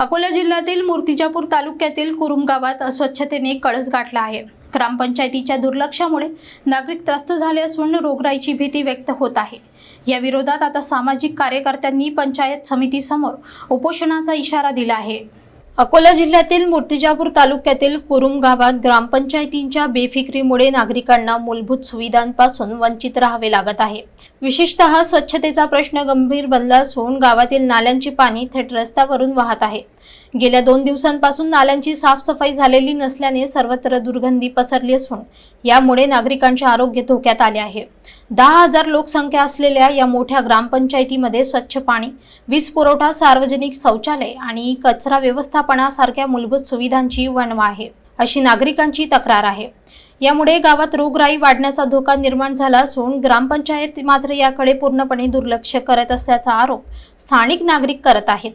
अकोला जिल्ह्यातील मूर्तिजापूर तालुक्यातील कुरुम गावात अस्वच्छतेने कळस गाठला आहे. ग्रामपंचायतीच्या दुर्लक्षामुळे नागरिक त्रस्त झाले असून रोगराईची भीती व्यक्त होत आहे. या विरोधात आता सामाजिक कार्यकर्त्यांनी पंचायत समितीसमोर उपोषणाचा इशारा दिला आहे. अकोला जिल्ह्यातील मूर्तिजापूर तालुक्यातील कुरुम गावात ग्रामपंचायतींच्या बेफिक्रीमुळे नागरिकांना मूलभूत सुविधांपासून वंचित राहावे लागत आहे. विशेषतः स्वच्छतेचा प्रश्न गंभीर बनला असून गावातील नाल्यांची पाणी थेट रस्त्यावरून वाहत आहे. गेल्या दोन दिवसांपासून नाल्यांची साफसफाई झालेली नसल्याने सर्वत्र दुर्गंधी पसरली असून यामुळे नागरिकांचे आरोग्य धोक्यात आले आहे. दहा हजार लोकसंख्या असलेल्या या मोठ्या ग्रामपंचायतीमध्ये स्वच्छ पाणी वीज पुरवठा सार्वजनिक शौचालय आणि कचरा व्यवस्था व्यवस्थापनासारख्या मूलभूत सुविधांची वणवा आहे अशी नागरिकांची तक्रार आहे. यामुळे गावात रोगराई वाढण्याचा धोका निर्माण झाला असून ग्रामपंचायत मात्र याकडे पूर्णपणे दुर्लक्ष करत असल्याचा आरोप स्थानिक नागरिक करत आहेत.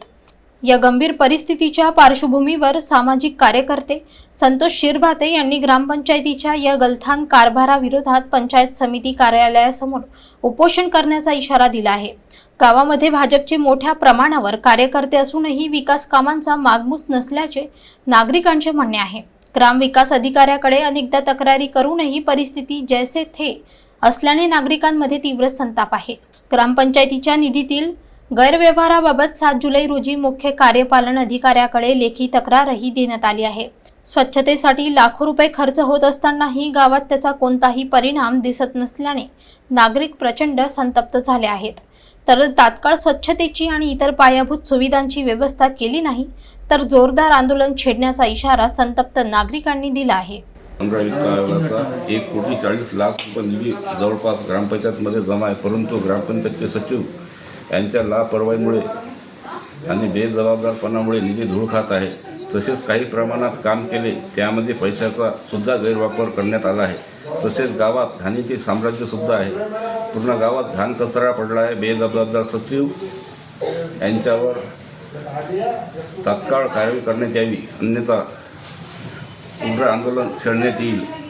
या गंभीर परिस्थितीच्या पार्श्वभूमीवर सामाजिक कार्यकर्ते संतोष शिरभाते यांनी ग्रामपंचायतीच्या या गलथान कारभाराविरोधात पंचायत समिती कार्यालयासमोर उपोषण करण्याचा इशारा दिला आहे. गावामध्ये भाजपचे मोठ्या प्रमाणावर कार्यकर्ते असूनही विकास कामांचा मागमूस नसल्याचे नागरिकांचे म्हणणे आहे. ग्रामविकास अधिकाऱ्याकडे अनेकदा तक्रारी करूनही परिस्थिती जैसे थे असल्याने नागरिकांमध्ये तीव्र संताप आहे. ग्रामपंचायतीच्या निधीतील गैरव्यवहाराबाबत सात जुलै रोजी मुख्य कार्यपालन अधिकाऱ्याकडे लेखी तक्रारही देण्यात आली आहे. स्वच्छतेसाठी लाखो रुपये खर्च होत असतानाही गावात त्याचा कोणताही परिणाम दिसत नसल्याने नागरिक प्रचंड संतप्त झाले आहेत. तर तात्काळ स्वच्छतेची आणि इतर पायाभूत सुविधांची व्यवस्था केली नाही तर जोरदार आंदोलन छेडण्याचा इशारा संतप्त नागरिकांनी दिला आहे. एक कोटी चाळीस लाख रुपये निधी जवळपास ग्रामपंचायतमध्ये जमा आहे परंतु ग्रामपंचायतचे सचिव यांच्या लापरवाईमुळे आणि बेजबाबदारपणामुळे निधी धूळ खात आहे. तसेच काही प्रमाणात काम केले त्यामध्ये पैशाचा सुद्धा गैरवापर करण्यात आला आहे. तसेच गावात घाणीचे साम्राज्यसुद्धा आहे. पूर्ण गावात घाण कचरा पडला आहे. बेजबाबदार सचिव यांच्यावर तात्काळ कारवाई करण्यात यावी. अन्यथा उग्र आंदोलन छेडण्यात येईल.